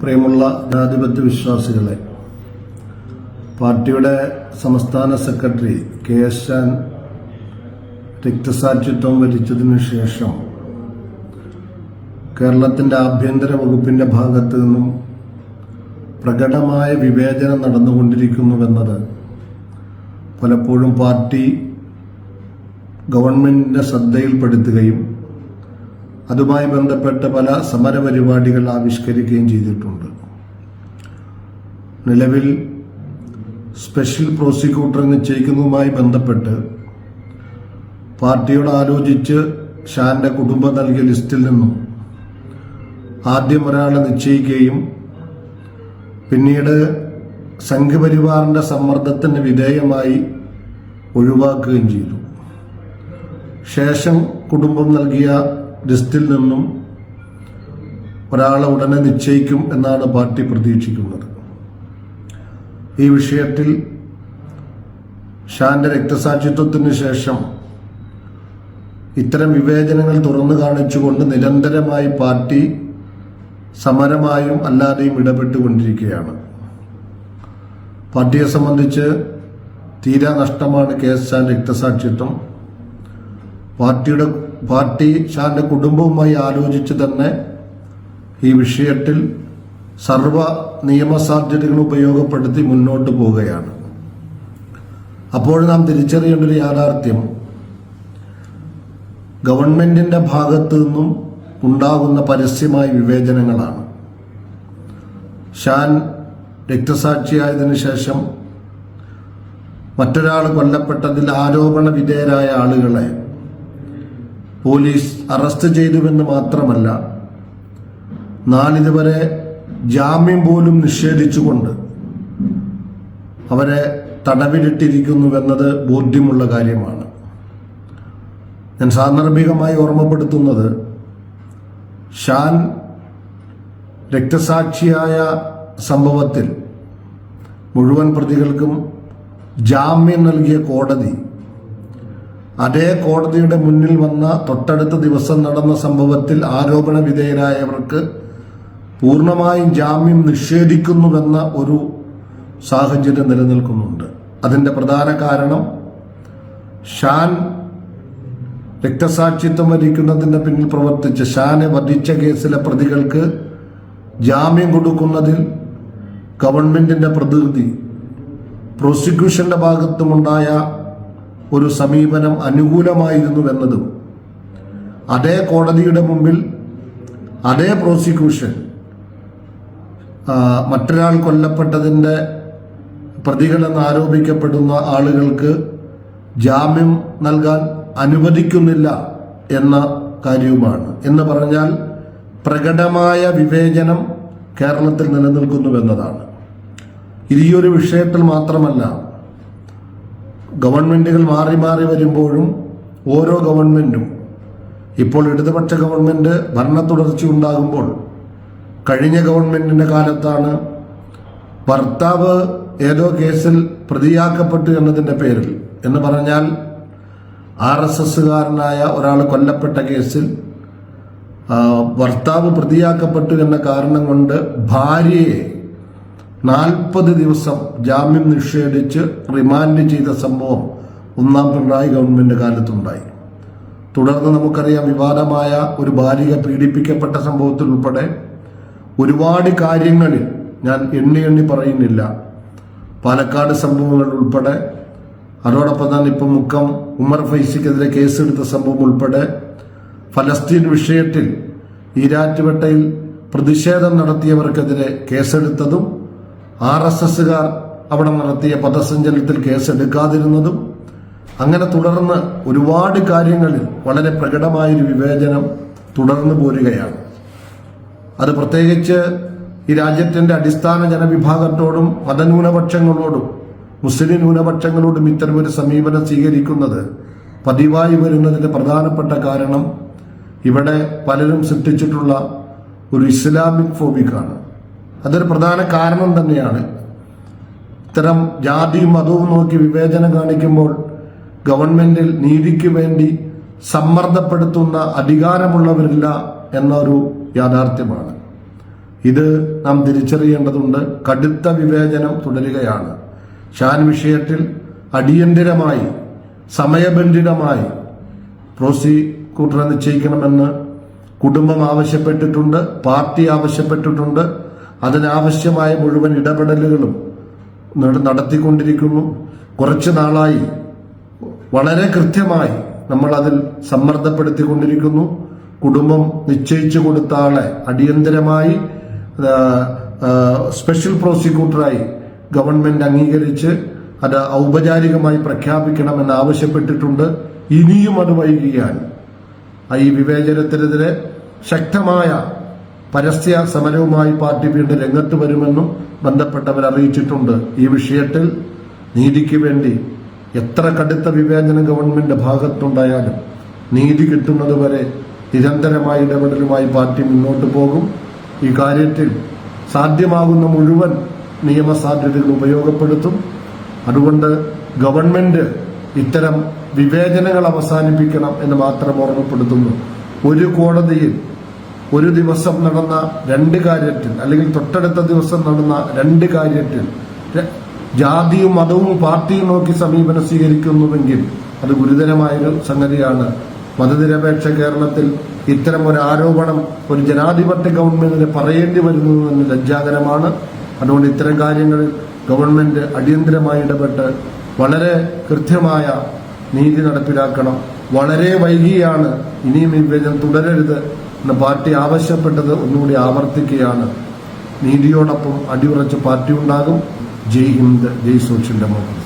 പ്രിയമുള്ള ജനാധിപത്യ വിശ്വാസികളെ. പാർട്ടിയുടെ സംസ്ഥാന സെക്രട്ടറി കെ എസ് ഷാൻ രക്തസാക്ഷിത്വം വരിച്ചതിനു ശേഷം കേരളത്തിന്റെ ആഭ്യന്തര വകുപ്പിന്റെ ഭാഗത്ത് നിന്നും പ്രകടമായ വിവേചനം നടന്നുകൊണ്ടിരിക്കുന്നുവെന്നത് പലപ്പോഴും പാർട്ടി ഗവൺമെന്റിന്റെ ശ്രദ്ധയിൽപ്പെടുത്തുകയും അതുമായി ബന്ധപ്പെട്ട പല സമരപരിപാടികൾ ആവിഷ്കരിക്കുകയും ചെയ്തിട്ടുണ്ട്. നിലവിൽ സ്പെഷ്യൽ പ്രോസിക്യൂട്ടർ നിശ്ചയിക്കുന്നതുമായി ബന്ധപ്പെട്ട് പാർട്ടിയോട് ആലോചിച്ച് ഷാന്റെ കുടുംബം നൽകിയ ലിസ്റ്റിൽ നിന്നും ആദ്യം ഒരാളെ നിശ്ചയിക്കുകയും പിന്നീട് സംഘപരിവാറിന്റെ സമ്മർദ്ദത്തിന് വിധേയമായി ഒഴിവാക്കുകയും ചെയ്തു. ശേഷം കുടുംബം നൽകിയ ലിസ്റ്റിൽ നിന്നും ഒരാളെ ഉടനെ നിശ്ചയിക്കും എന്നാണ് പാർട്ടി പ്രതീക്ഷിക്കുന്നത്. ഈ വിഷയത്തിൽ ഷാന്റെ രക്തസാക്ഷിത്വത്തിന് ശേഷം ഇത്തരം വിവേചനങ്ങൾ തുറന്നു കാണിച്ചുകൊണ്ട് നിരന്തരമായി പാർട്ടി സമരമായും അല്ലാതെയും ഇടപെട്ടുകൊണ്ടിരിക്കുകയാണ്. പാർട്ടിയെ സംബന്ധിച്ച് തീരാ നഷ്ടമാണ് കെ എസ് ഷാൻ രക്തസാക്ഷിത്വം. പാർട്ടിയുടെ പാർട്ടി ഷാന്റെ കുടുംബവുമായി ആലോചിച്ച് തന്നെ ഈ വിഷയത്തിൽ സർവ നിയമസാധ്യതകൾ ഉപയോഗപ്പെടുത്തി മുന്നോട്ട് പോവുകയാണ്. അപ്പോൾ നാം തിരിച്ചറിയേണ്ട ഒരു യാഥാർത്ഥ്യം ഗവൺമെന്റിന്റെ ഭാഗത്തു നിന്നും ഉണ്ടാകുന്ന പരസ്യമായ വിവേചനങ്ങളാണ്. ഷാൻ രക്തസാക്ഷിയായതിനു ശേഷം മറ്റൊരാൾ കൊല്ലപ്പെട്ടതിൽ ആരോപണ വിധേയരായ ആളുകളെ പോലീസ് അറസ്റ്റ് ചെയ്തുവെന്ന് മാത്രമല്ല നാളിതുവരെ ജാമ്യം പോലും നിഷേധിച്ചുകൊണ്ട് അവരെ തടവിലിട്ടിരിക്കുന്നുവെന്നത് ബോധ്യമുള്ള കാര്യമാണ്. ഞാൻ സാന്ദർഭികമായി ഓർമ്മപ്പെടുത്തുന്നത് ഷാൻ രക്തസാക്ഷിയായ സംഭവത്തിൽ മുഴുവൻ പ്രതികൾക്കും ജാമ്യം നൽകിയ കോടതി അതേ കോടതിയുടെ മുന്നിൽ വന്ന തൊട്ടടുത്ത ദിവസം നടന്ന സംഭവത്തിൽ ആരോപണ വിധേയരായവർക്ക് പൂർണമായും ജാമ്യം നിഷേധിക്കുന്നുവെന്ന ഒരു സാഹചര്യം നിലനിൽക്കുന്നുണ്ട്. അതിന്റെ പ്രധാന കാരണം ഷാൻ രക്തസാക്ഷിത്വം വരിക്കുന്നതിന് പിന്നിൽ പ്രവർത്തിച്ച് ഷാനെ വധിച്ച കേസിലെ പ്രതികൾക്ക് ജാമ്യം കൊടുക്കുന്നതിൽ ഗവൺമെന്റിന്റെ പ്രതിനിധി പ്രോസിക്യൂഷന്റെ ഭാഗത്തുമുണ്ടായ ഒരു സമീപനം അനുകൂലമായിരുന്നുവെന്നതും അതേ കോടതിയുടെ മുമ്പിൽ അതേ പ്രോസിക്യൂഷൻ മറ്റൊരാൾ കൊല്ലപ്പെട്ടതിന്റെ പ്രതികളെന്ന് ആരോപിക്കപ്പെടുന്ന ആളുകൾക്ക് ജാമ്യം നൽകാൻ അനുവദിക്കുന്നില്ല എന്ന കാര്യവുമാണ്. എന്ന് പറഞ്ഞാൽ പ്രകടമായ വിവേചനം കേരളത്തിൽ നിലനിൽക്കുന്നുവെന്നതാണ്. ഇത് ഈ ഒരു വിഷയത്തിൽ മാത്രമല്ല ഗവൺമെന്റുകൾ മാറി മാറി വരുമ്പോഴും ഓരോ ഗവൺമെന്റും ഇപ്പോൾ ഇടതുപക്ഷ ഗവൺമെന്റ് ഭരണ തുടർച്ച ഉണ്ടാകുമ്പോൾ കഴിഞ്ഞ ഗവൺമെന്റിന്റെ കാലത്താണ് ഭർത്താവ് ഏതോ കേസിൽ പ്രതിയാക്കപ്പെട്ടു എന്നതിന്റെ പേരിൽ. എന്ന് പറഞ്ഞാൽ ആർ എസ് എസ്സുകാരനായ ഒരാൾ കൊല്ലപ്പെട്ട കേസിൽ ഭർത്താവ് പ്രതിയാക്കപ്പെട്ടു എന്ന കാരണം കൊണ്ട് ഭാര്യയെ നാൽപ്പത് ദിവസം ജാമ്യം നിഷേധിച്ച് റിമാൻഡ് ചെയ്ത സംഭവം ഒന്നാം പിണറായി ഗവൺമെന്റ് കാലത്തുണ്ടായി. തുടർന്ന് നമുക്കറിയാം വിവാദമായ ഒരു ബാലിക പീഡിപ്പിക്കപ്പെട്ട സംഭവത്തിൽ ഉൾപ്പെടെ ഒരുപാട് കാര്യങ്ങളിൽ ഞാൻ എണ്ണി എണ്ണി പറയുന്നില്ല. പാലക്കാട് സംഭവങ്ങൾ ഉൾപ്പെടെ അതോടൊപ്പം തന്നെ ഇപ്പം മുക്കം ഉമർ ഫൈസിക്കെതിരെ കേസെടുത്ത സംഭവം ഉൾപ്പെടെ ഫലസ്തീൻ വിഷയത്തിൽ ഈരാറ്റുപേട്ടയിൽ പ്രതിഷേധം നടത്തിയവർക്കെതിരെ കേസെടുത്തതും ആർ എസ് എസുകാർ അവിടെ നടത്തിയ പദസഞ്ചലനത്തിൽ കേസെടുക്കാതിരുന്നതും അങ്ങനെ തുടർന്ന് ഒരുപാട് കാര്യങ്ങളിൽ വളരെ പ്രകടമായൊരു വിവേചനം തുടർന്നു പോരുകയാണ്. അത് പ്രത്യേകിച്ച് ഈ രാജ്യത്തിന്റെ അടിസ്ഥാന ജനവിഭാഗത്തോടും മതന്യൂനപക്ഷങ്ങളോടും മുസ്ലിം ന്യൂനപക്ഷങ്ങളോടും ഇത്തരമൊരു സമീപനം സ്വീകരിക്കുന്നത് പതിവായി വരുന്നതിന്റെ പ്രധാനപ്പെട്ട കാരണം ഇവിടെ പലരും സൃഷ്ടിച്ചിട്ടുള്ള ഒരു ഇസ്ലാമിക് ഫോബിക്കാണ് അതൊരു പ്രധാന കാരണം തന്നെയാണ്. ഇത്തരം ജാതിയും മതവും നോക്കി വിവേചനം കാണിക്കുമ്പോൾ ഗവൺമെന്റിൽ നീതിക്ക് വേണ്ടി സമ്മർദ്ദപ്പെടുത്തുന്ന അധികാരമുള്ളവരില്ല എന്നൊരു യാഥാർത്ഥ്യമാണ്. ഇത് നാം തിരിച്ചറിയേണ്ടതുണ്ട്. കടുത്ത വിവേചനം തുടരുകയാണ്. ഷാൻ വിഷയത്തിൽ അടിയന്തിരമായി സമയബന്ധിതമായി പ്രോസിക്യൂട്ടറെ നിശ്ചയിക്കണമെന്ന് കുടുംബം ആവശ്യപ്പെട്ടിട്ടുണ്ട് പാർട്ടി ആവശ്യപ്പെട്ടിട്ടുണ്ട്. അതിനാവശ്യമായ മുഴുവൻ ഇടപെടലുകളും നടത്തിക്കൊണ്ടിരിക്കുന്നു. കുറച്ചു നാളായി വളരെ കൃത്യമായി നമ്മൾ അതിൽ സമ്മർദ്ദപ്പെടുത്തിക്കൊണ്ടിരിക്കുന്നു. കുടുംബം നിശ്ചയിച്ചു കൊടുത്ത ആളെ അടിയന്തരമായി സ്പെഷ്യൽ പ്രോസിക്യൂട്ടറായി ഗവൺമെന്റ് അംഗീകരിച്ച് അത് ഔപചാരികമായി പ്രഖ്യാപിക്കണമെന്ന് ആവശ്യപ്പെട്ടിട്ടുണ്ട്. ഇനിയും അത് വൈകിയാൽ ഈ വിവേചനത്തിനെതിരെ ശക്തമായ പരസ്യ സമരവുമായി പാർട്ടി വീണ്ടും രംഗത്ത് വരുമെന്നും ബന്ധപ്പെട്ടവർ അറിയിച്ചിട്ടുണ്ട്. ഈ വിഷയത്തിൽ നീതിക്ക് വേണ്ടി എത്ര കടുത്ത വിവേചനം ഗവൺമെന്റ് ഭാഗത്തുണ്ടായാലും നീതി കിട്ടുന്നതുവരെ നിരന്തരമായ ഇടപെടലുമായി പാർട്ടി മുന്നോട്ട് പോകും. ഈ കാര്യത്തിൽ സാധ്യമാകുന്ന മുഴുവൻ നിയമസാധ്യതകൾ ഉപയോഗപ്പെടുത്തും. അതുകൊണ്ട് ഗവൺമെന്റ് ഇത്തരം വിവേചനങ്ങൾ അവസാനിപ്പിക്കണം എന്ന് മാത്രം ഓർമ്മപ്പെടുത്തുന്നു. ഒരു കോടതിയിൽ ഒരു ദിവസം നടന്ന രണ്ട് കാര്യത്തിൽ അല്ലെങ്കിൽ തൊട്ടടുത്ത ദിവസം നടന്ന രണ്ട് കാര്യത്തിൽ ജാതിയും മതവും പാർട്ടിയും നോക്കി സമീപനം സ്വീകരിക്കുന്നുവെങ്കിൽ അത് ഗുരുതരമായൊരു സംഗതിയാണ്. മതനിരപേക്ഷ കേരളത്തിൽ ഇത്തരം ഒരു ആരോപണം ഒരു ജനാധിപത്യ ഗവൺമെന്റിന് പറയേണ്ടി വരുന്നു എന്ന് ലജ്ജാകരമാണ്. അതുകൊണ്ട് ഇത്തരം കാര്യങ്ങളിൽ ഗവൺമെന്റ് അടിയന്തരമായി ഇടപെട്ട് വളരെ കൃത്യമായ നീതി നടപ്പിലാക്കണം. വളരെ വൈകിയാണ് ഇനിയും ഈ വിഭജനം തുടരരുത്. എന്ന് പാർട്ടി ആവശ്യപ്പെട്ടത് ഒന്നുകൂടി ആവർത്തിക്കുകയാണ്. നീതിയോടൊപ്പം അടിയുറച്ച പാർട്ടി ഉണ്ടാകും. ജയ് ഹിന്ദ് ജയ് സോഷ്യൽ ഡെമോക്രസി.